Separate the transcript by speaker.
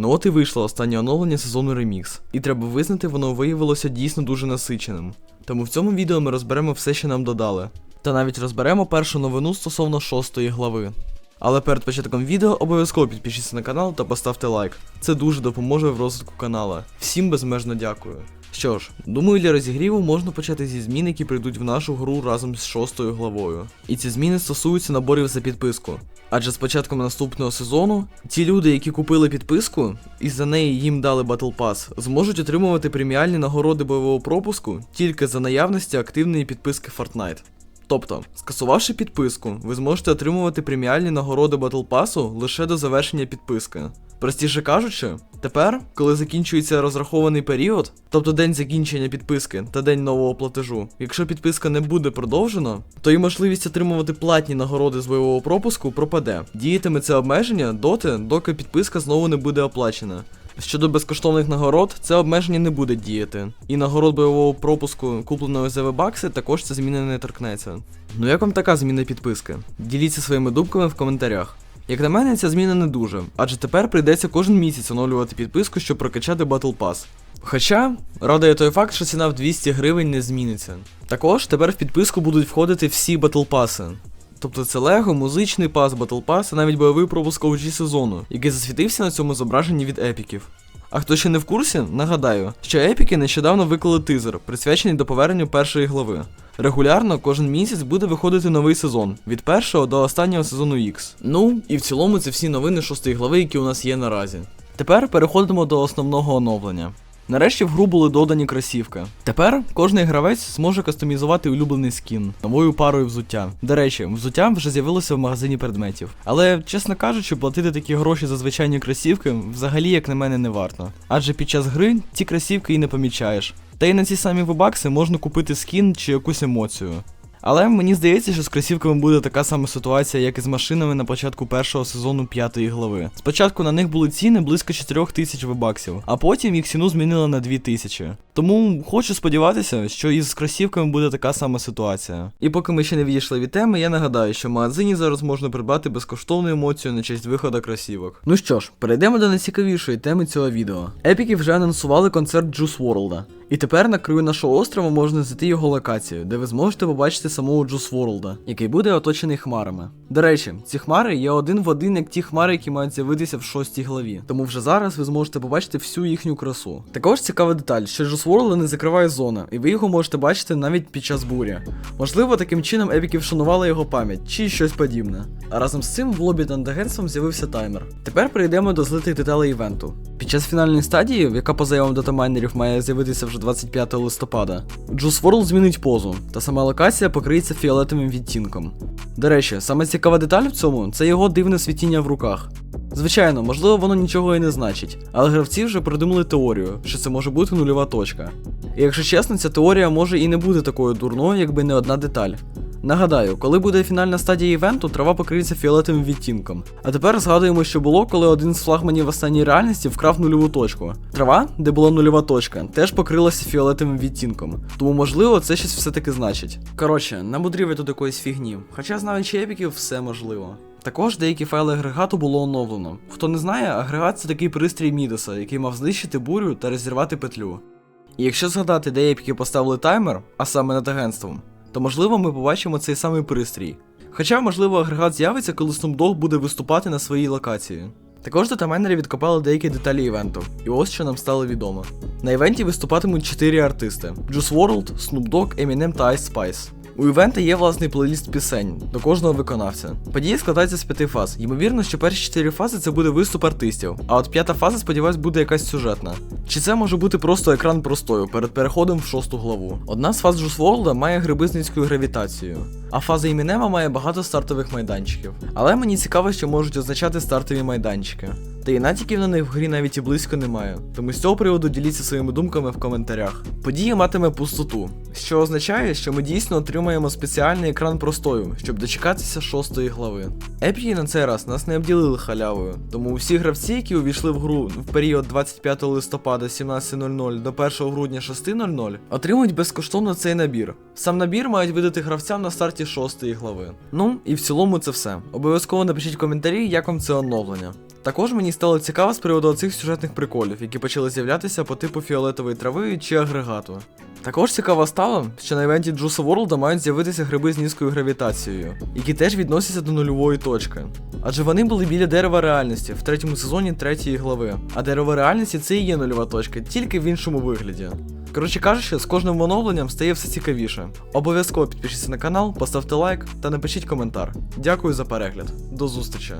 Speaker 1: Ну от і вийшло останнє оновлення сезону Remix. І треба визнати, воно виявилося дійсно дуже насиченим. Тому в цьому відео ми розберемо все, що нам додали. Та навіть розберемо першу новину стосовно шостої глави. Але перед початком відео обов'язково підпишіться на канал та поставте лайк. Це дуже допоможе в розвитку канала. Всім безмежно дякую. Що ж, думаю, для розігріву можна почати зі змін, які прийдуть в нашу гру разом з шостою главою. І ці зміни стосуються наборів за підписку. Адже з початком наступного сезону ті люди, які купили підписку і за неї їм дали Battle Pass, зможуть отримувати преміальні нагороди бойового пропуску тільки за наявності активної підписки Fortnite. Тобто, скасувавши підписку, ви зможете отримувати преміальні нагороди Battle Pass лише до завершення підписки. Простіше кажучи, тепер, коли закінчується розрахований період, тобто день закінчення підписки та день нового платежу, якщо підписка не буде продовжена, то і можливість отримувати платні нагороди з бойового пропуску пропаде. Діятиме це обмеження доти, доки підписка знову не буде оплачена. Щодо безкоштовних нагород, це обмеження не буде діяти. І нагород бойового пропуску, купленої за вебакси, також ця зміна не торкнеться. Ну як вам така зміна підписки? Діліться своїми думками в коментарях. Як на мене, ця зміна не дуже, адже тепер прийдеться кожен місяць оновлювати підписку, щоб прокачати Battle Pass. Хоча радує той факт, що ціна в 200 гривень не зміниться. Також тепер в підписку будуть входити всі Battle Pass. Тобто це Лего, музичний пас, Battle Pass, а навіть бойовий пропуск OG сезону, який засвітився на цьому зображенні від епіків. А хто ще не в курсі, нагадаю, що епіки нещодавно виклали тизер, присвячений до поверненню першої глави. Регулярно кожен місяць буде виходити новий сезон від першого до останнього сезону X. Ну і в цілому це всі новини шостої глави, які у нас є наразі. Тепер переходимо до основного оновлення. Нарешті в гру були додані кросівки. Тепер кожний гравець зможе кастомізувати улюблений скін новою парою взуття. До речі, взуття вже з'явилося в магазині предметів. Але, чесно кажучи, платити такі гроші за звичайні кросівки взагалі, як на мене, не варто. Адже під час гри ці кросівки і не помічаєш. Та й на ці самі вебакси можна купити скін чи якусь емоцію. Але мені здається, що з кросівками буде така сама ситуація, як і з машинами на початку першого сезону п'ятої глави. Спочатку на них були ціни близько 4 тисяч вебаксів, а потім їх ціну змінили на 2 тисячі. Тому хочу сподіватися, що і з кросівками буде така сама ситуація. І поки ми ще не відійшли від теми, я нагадаю, що в магазині зараз можна придбати безкоштовну емоцію на честь виходу кросівок. Ну що ж, перейдемо до найцікавішої теми цього відео. Епіки вже анонсували концерт Juice WRLD. І тепер на краю нашого острова можна знайти його локацію, де ви зможете побачити самого Juice WRLD, який буде оточений хмарами. До речі, ці хмари є один в один, як ті хмари, які мають з'явитися в шостій главі. Тому вже зараз ви зможете побачити всю їхню красу. Також цікава деталь, що Juice WRLD не закриває зона, і ви його можете бачити навіть під час бурі. Можливо, таким чином епіки вшанували його пам'ять чи щось подібне. А разом з цим в лобі над агентством з'явився таймер. Тепер перейдемо до злитих деталей івенту. Під час фінальної стадії, яка по заявам датамайнерів має з'явитися вже 25 листопада, Juice WRLD змінить позу, та сама локація покриється фіолетовим відтінком. До речі, саме цікава деталь в цьому це його дивне світіння в руках. Звичайно, можливо, воно нічого і не значить, але гравці вже придумали теорію, що це може бути нульова точка. І якщо чесно, ця теорія може і не бути такою дурною, якби не одна деталь. Нагадаю, коли буде фінальна стадія івенту, трава покриється фіолетовим відтінком. А тепер згадуємо, що було, коли один з флагманів в останній реальності вкрав нульову точку. Трава, де була нульова точка, теж покрилася фіолетовим відтінком. Тому, можливо, це щось все-таки значить. Коротше, не будрівай тут якоїсь фігні. Хоча знаючи епіків, все можливо. Також деякі файли агрегату було оновлено. Хто не знає, агрегат це такий пристрій Мідоса, який мав знищити бурю та розірвати петлю. І якщо згадати, де епіки поставили таймер, а саме над агентством, то можливо ми побачимо цей самий пристрій. Хоча, можливо, агрегат з'явиться, коли Snoop Dogg буде виступати на своїй локації. Також датамайнери відкопали деякі деталі івенту, і ось що нам стало відомо. На івенті виступатимуть 4 артисти: Juice WRLD, Snoop Dogg, Eminem та Ice Spice. У івента є власний плейліст пісень до кожного виконавця. Події складаються з п'яти фаз. Ймовірно, що перші чотири фази це буде виступ артистів, а от п'ята фаза, сподіваюсь, буде якась сюжетна. Чи це може бути просто екран простою перед переходом в шосту главу? Одна з фаз Juice має грибизницьку гравітацію, а фаза Іменема має багато стартових майданчиків. Але мені цікаво, що можуть означати стартові майданчики. Та і натяків на них в грі навіть і близько немає. Тому з цього приводу діліться своїми думками в коментарях. Подія матиме пустоту, що означає, що ми дійсно отримаємо спеціальний екран простою, щоб дочекатися шостої глави. Епіки на цей раз нас не обділили халявою, тому усі гравці, які увійшли в гру в період 25 листопада 17.00 до 1 грудня 6.00, отримують безкоштовно цей набір. Сам набір мають видати гравцям на старті шостої глави. Ну і в цілому це все. Обов'язково напишіть коментарі, як вам це оновлення. Також мені стало цікаво з приводу цих сюжетних приколів, які почали з'являтися по типу фіолетової трави чи агрегату. Також цікаво стало, що на івенті Juice World мають з'явитися гриби з низькою гравітацією, які теж відносяться до нульової точки. Адже вони були біля дерева реальності в третьому сезоні третьої глави. А дерево реальності це і є нульова точка, тільки в іншому вигляді. Коротше кажучи, з кожним оновленням стає все цікавіше. Обов'язково підпишіться на канал, поставте лайк та напишіть коментар. Дякую за перегляд. До зустрічі!